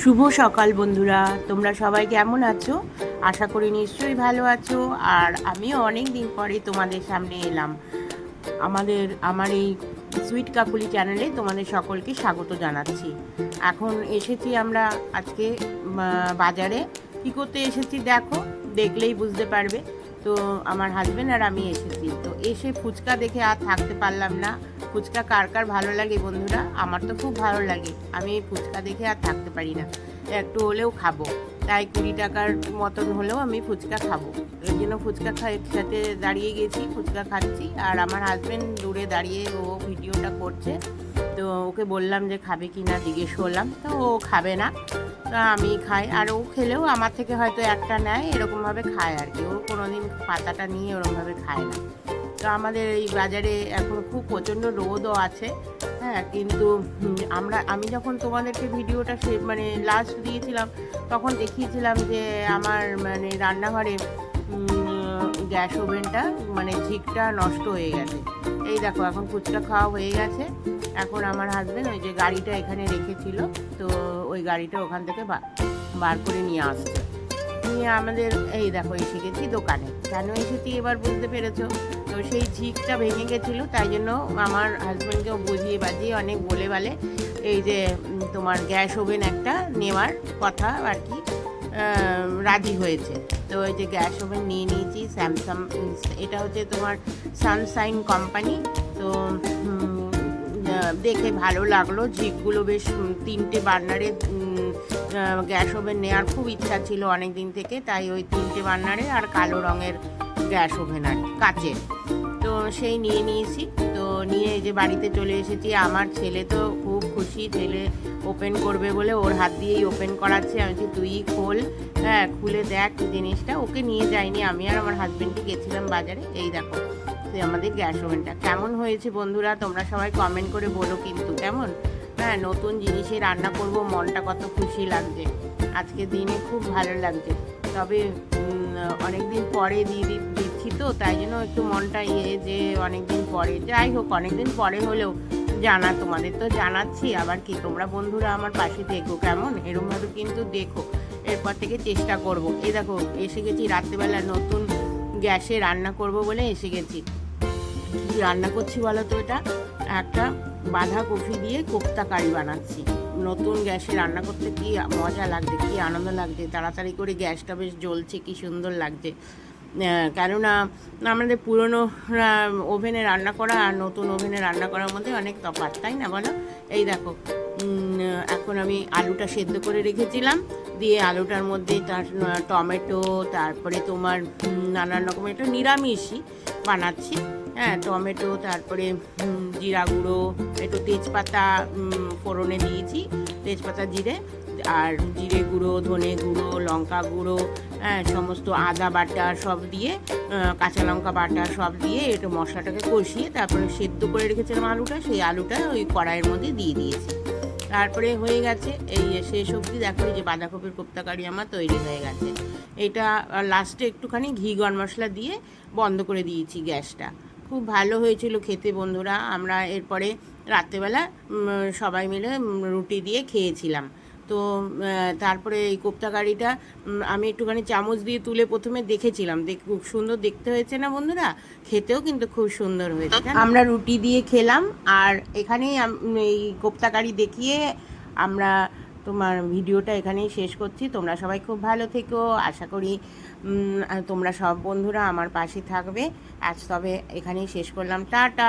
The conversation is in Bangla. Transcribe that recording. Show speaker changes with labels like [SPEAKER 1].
[SPEAKER 1] শুভ সকাল বন্ধুরা। তোমরা সবাই কেমন আছো? আশা করি নিশ্চয়ই ভালো আছো। আর আমিও অনেক দিন পরে তোমাদের সামনে এলাম। আমাদের, আমার এই সুইট কাকুলি চ্যানেলে তোমাদের সকলকে স্বাগত জানাচ্ছি। এখন এসেছি আমরা আজকে বাজারে। কী করতে এসেছি দেখো, দেখলেই বুঝতে পারবে। তো আমার হাজবেন্ড আর আমি এসেছি। তো এসে ফুচকা দেখে আর থাকতে পারলাম না। ফুচকা কার কার ভালো লাগে বন্ধুরা? আমার তো খুব ভালো লাগে। আমি এই ফুচকা দেখে আর থাকতে পারি না। একটু হলেও খাব। তাই কুড়ি টাকার মতন হলেও আমি ফুচকা খাব। ওই জন্য ফুচকা খেতে দাঁড়িয়ে গেছি, ফুচকা খাচ্ছি। আর আমার হাজবেন্ড দূরে দাঁড়িয়ে ও ভিডিওটা করছে। তো ওকে বললাম যে, খাবে কি না? জিজ্ঞেস করলাম। তো ও খাবে না। তা আমি খাই। আর ও খেলেও আমার থেকে হয়তো একটা নেয়, এরকমভাবে খায় আর কি। ও কোনোদিন পাতাটা নিয়ে ওরকমভাবে খায় না। তো আমাদের এই বাজারে এখন খুব প্রচণ্ড রোদও আছে হ্যাঁ কিন্তু আমরা, আমি যখন তোমাদেরকে ভিডিওটা মানে লাস্ট দিয়েছিলাম, তখন দেখিয়েছিলাম যে আমার মানে রান্নাঘরে গ্যাস ওভেনটা মানে ঝিকটা নষ্ট হয়ে গেছে। এই দেখো, এখন ফুচকা খাওয়া হয়ে গেছে। এখন আমার হাজবেন্ড ওই যে গাড়িটা এখানে রেখেছিল, তো ওই গাড়িটা ওখান থেকে বার করে নিয়ে আসছে। নিয়ে আমাদের, এই দেখো এসে গেছি দোকানে। কেন এসেছি এবার বুঝতে পেরেছ? সেই ঝিকটা ভেঙে গেছিল, তাই জন্য আমার হাজব্যান্ডকেও বুঝিয়ে বাজিয়ে অনেক বলে বলে এই যে তোমার গ্যাস ওভেন একটা নেওয়ার কথা আর কি রাজি হয়েছে। তো ওই যে গ্যাস ওভেন নিয়ে নিয়েছি, স্যামসাং এটা হচ্ছে তোমার সানসাইন কোম্পানি। তো দেখে ভালো লাগল, ঝিকগুলো বেশ তিনটে বার্নারে গ্যাস ওভেন নেওয়ার খুব ইচ্ছা ছিল অনেক দিন থেকে, তাই ওই তিনটে বার্নারে আর কালো রঙের গ্যাস ওভেন আর কাচের। তো সেই নিয়ে নিয়েছি। তো নিয়ে এই যে বাড়িতে চলে এসেছি। আমার ছেলে তো খুব খুশি, ছেলে ওপেন করবে বলে ওর হাত দিয়েই ওপেন করাচ্ছে। আমি বলছি, তুই খোল হ্যাঁ খুলে দেখ জিনিসটা। ওকে নিয়ে যাইনি আমি আর আমার হাজবেন্ডকে গেছিলাম বাজারে। এই দেখো আমাদের গ্যাস ওভেনটা। কেমন হয়েছে বন্ধুরা? তোমরা সবাই কমেন্ট করে বলো কিন্তু, কেমন? হ্যাঁ নতুন জিনিসে রান্না করব, মনটা কত খুশি লাগছে। আজকে দিনে খুব ভালো লাগছে। তবে অনেক দিন পরে দিয়ে দি- দিচ্ছি তো, তাই জন্য একটু মনটা ইয়ে যে অনেক দিন পরে, যাই হোক অনেক দিন পরে হলেও জানা, তোমাদের তো জানাচ্ছি, আবার কি, তোমরা বন্ধুরা আমার পাশে দেখো কেমন? এরমভাবে কিন্তু দেখো। এরপর থেকে চেষ্টা করব। এই দেখো, এসে গেছি রাত্রেবেলা, নতুন গ্যাসে রান্না করব বলে এসে গেছি। কি রান্না করছি বলো তো এটা? একটা বাঁধাকপি দিয়ে কোপ্তা কারি বানাচ্ছি। নতুন গ্যাসে রান্না করতে কি মজা লাগছে কি আনন্দ লাগছে তাড়াতাড়ি করে গ্যাসটা বেশ জ্বলছে, কি সুন্দর লাগছে। কেননা আমাদের পুরনো ওভেনে রান্না করা আর নতুন ওভেনে রান্না করার মধ্যে অনেক তফাৎ, তাই না বলো? এই দেখো এখন আমি আলুটা সেদ্ধ করে রেখেছিলাম। দিয়ে আলুটার মধ্যে তার টমেটো, তারপরে তোমার নানান রকমের একটা নিরামিষই বানাচ্ছি। হ্যাঁ টমেটো, তারপরে জিরা গুঁড়ো, একটু তেজপাতা ফোড়নে দিয়েছি, তেজপাতা, জিরে, আর জিরে গুঁড়ো, ধনে গুঁড়ো, লঙ্কা গুঁড়ো হ্যাঁ সমস্ত আদা বাটা সব দিয়ে কাঁচা লঙ্কা বাটা সব দিয়ে একটু মশলাটাকে কষিয়ে তারপরে সেদ্ধ করে রেখেছিলাম আলুটা, সেই আলুটা ওই কড়াইয়ের মধ্যে দিয়ে দিয়েছি। তারপরে হয়ে গেছে এই শেষ অবধি। দেখো যে বাঁধাকপির কোপ্তা কারি আমার তৈরি হয়ে গেছে। এটা লাস্টে একটুখানি ঘি, গরম মশলা দিয়ে বন্ধ করে দিয়েছি গ্যাসটা। খুব ভালো হয়েছিল খেতে বন্ধুরা। আমরা এরপরে রাত্রেবেলা সবাই মিলে রুটি দিয়ে খেয়েছিলাম। তো তারপরে এই কোপ্তা কারিটা আমি একটুখানি চামচ দিয়ে তুলে প্রথমে দেখেছিলাম। দেখ, খুব সুন্দর দেখতে হয়েছে না বন্ধুরা? খেতেও কিন্তু খুব সুন্দর হয়েছে আমরা রুটি দিয়ে খেলাম, আর এখানেই এই কোপ্তা কারি দেখিয়ে আমরা তোমার ভিডিওটা এখানেই শেষ করছি। তোমরা সবাই খুব ভালো থেকো। আশা করি তোমরা সব বন্ধুরা আমার পাশে থাকবে। আজ তবে এখানেই শেষ করলাম। টাটা!